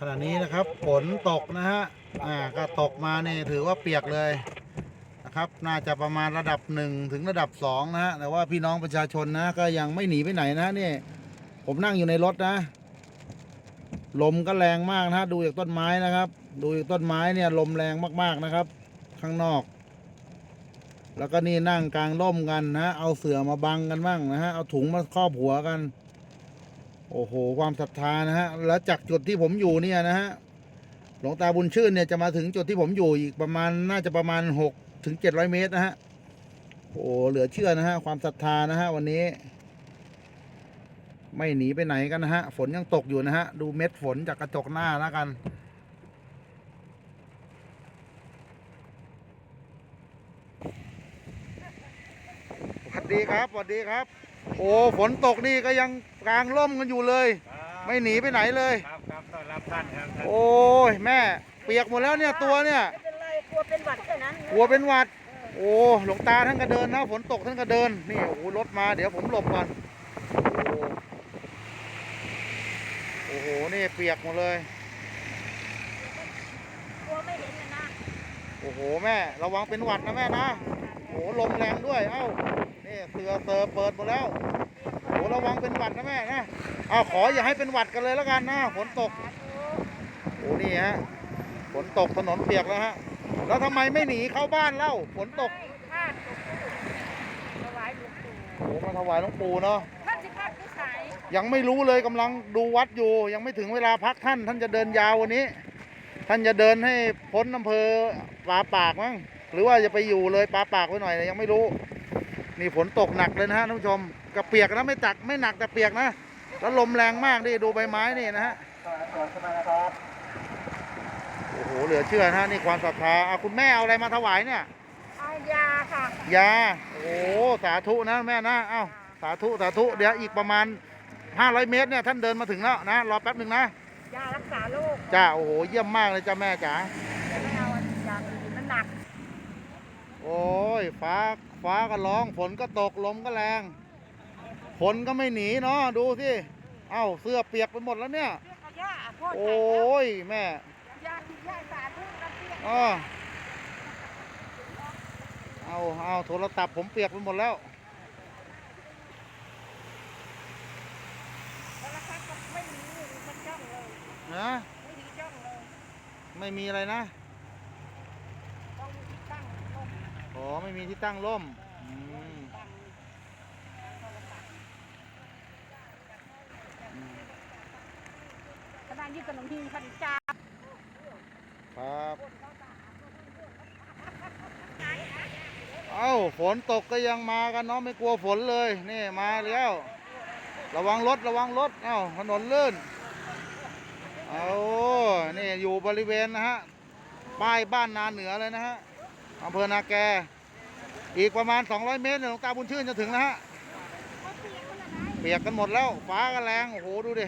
ขณะนี้นะครับ ฝนตกนะฮะอ่าก็ตกมาเนี่ยถือว่าเปียกเลยนะครับ น่าจะประมาณระดับหนึ่งถึงระดับสองนะฮะแต่ว่าพี่น้องประชาชนนะก็ยังไม่หนีไปไหนนะนี่ผมนั่งอยู่ในรถนะ ลมก็แรงมากนะฮะดูจากต้นไม้นะครับ ดูจากต้นไม้เนี่ยลมแรงมากๆนะครับ ข้างนอก แล้วก็นี่นั่งกลางร่มกันนะ เอาเสื่อมาบังกันบ้างนะฮะเอาถุงมาครอบหัวกัน โอ้โห ความศรัทธานะฮะ แล้วจากจุดที่ผมอยู่เนี่ยนะฮะ หลวงตาบุญชื่นเนี่ยจะมาถึงจุดที่ผมอยู่อีกประมาณน่าจะประมาณหกถึงเจ็ดร้อยเมตรนะฮะ โอ้เหลือเชื่อนะฮะ ความศรัทธานะฮะวันนี้ ไม่หนีไปไหนกันนะฮะ ฝนยังตกอยู่นะฮะ ดูเม็ดฝนจากกระจกหน้าแล้วกันสวัสดีครับสวัสดีครับ โอ้ฝนตกนี่ก็ยัง กลางร่มกันอยู่เลย ไม่หนีไปไหนเลย ครับครับต้อนรับท่านครับท่านโอ้ยแม่ เปียกหมดแล้วเนี่ยตัวเนี่ยไม่เป็นไรกลัวเป็นหวัดแค่นั้นกลัวเป็นหวัด โอ้หลวงตาท่านก็เดินนะฝนตกท่านก็เดินนี่โอ้โหรถมาเดี๋ยวผมหลบก่อนโอ้โอ้โหนี่เปียกหมดเลยกลัวไม่เห็นนะนะโอ้โหแม่ระวังเป็นหวัดนะแม่นะโอ้โหลมแรงด้วยเอ้านี่เสือเสือเปิดหมดแล้ว โอ้ระวังเป็นหวัดนะแม่นะเอาขออย่าให้เป็นหวัดกันเลยแล้วกันนะฝนตกโอ้นี่ฮะฝนตกถนนเปียกแล้วฮะแล้วทำไมไม่หนีเข้าบ้านเล่าฝนตกท่านถวายหลวงปู่โอ้มาถวายหลวงปู่เนาะท่านสิพักที่ไหนยังไม่รู้เลยกำลังดูวัดอยู่ ยังไม่ถึงเวลาพักท่าน ท่านจะเดินยาววันนี้ ท่านจะเดินให้พ้นอำเภอปาปากมั้งหรือว่าจะไปอยู่เลยปาปากไว้หน่อยนะยังไม่รู้ นี่ฝนตกหนักเลยนะฮะท่านผู้ชมกระเปียกนะไม่ตักไม่หนักแต่เปียกนะ แล้วลมแรงมากดิดูใบไม้นี่นะฮะโอ้โหเหลือเชื่อนะฮะนี่ความศรัทธาเอาคุณแม่เอาอะไรมาถวายเนี่ยเอายาค่ะยาโอ้โหสาธุนะแม่นะเอ้าสาธุสาธุเดี๋ยวอีกประมาณ 500 เมตรเนี่ยท่านเดินมาถึงแล้วนะรอแป๊บหนึ่งนะยารักษาโรคจ้าโอ้โหเยี่ยมมากเลยจ้าแม่จ๋าจะไม่เอายาอื่นมันหนัก โอ้ยฟ้าฟ้าก็ร้องฝนก็ตกลมก็แรงฝนก็ไม่หนีเนาะดูสิเอ้าเสื้อเปียกไปหมดแล้วเนี่ย เรียกเอายาพ่อโอ้ยแม่ยาที่ยาสาธุนะเรียกอ้อเอาเอาโทรศัพท์ผมเปียกไปหมดแล้วแล้วท่านก็ไม่มีมันจ้องเลย นะ ไม่มีจ้องเลย ไม่มีอะไรนะ ต้องมีที่ตั้งลม อ๋อ ไม่มีที่ตั้งร่มอืมตั้งโทรศัพท์ขณะนี้ขนมทีพันจาครับเอ้าฝนตกก็ยังมากันเนาะไม่กลัวฝนเลยนี่มาแล้วระวังรถระวังรถเอ้าถนนลื่นเอานี่อยู่บริเวณนะฮะป้ายบ้านนาเหนือเลยนะฮะอำเภอนาแก อีกประมาณ 200 เมตรเนี่ยหลวงตาบุญชื่นจะถึงนะฮะ เปียกกันหมดแล้ว ฟ้าก็แรง โอ้โห ดูดิ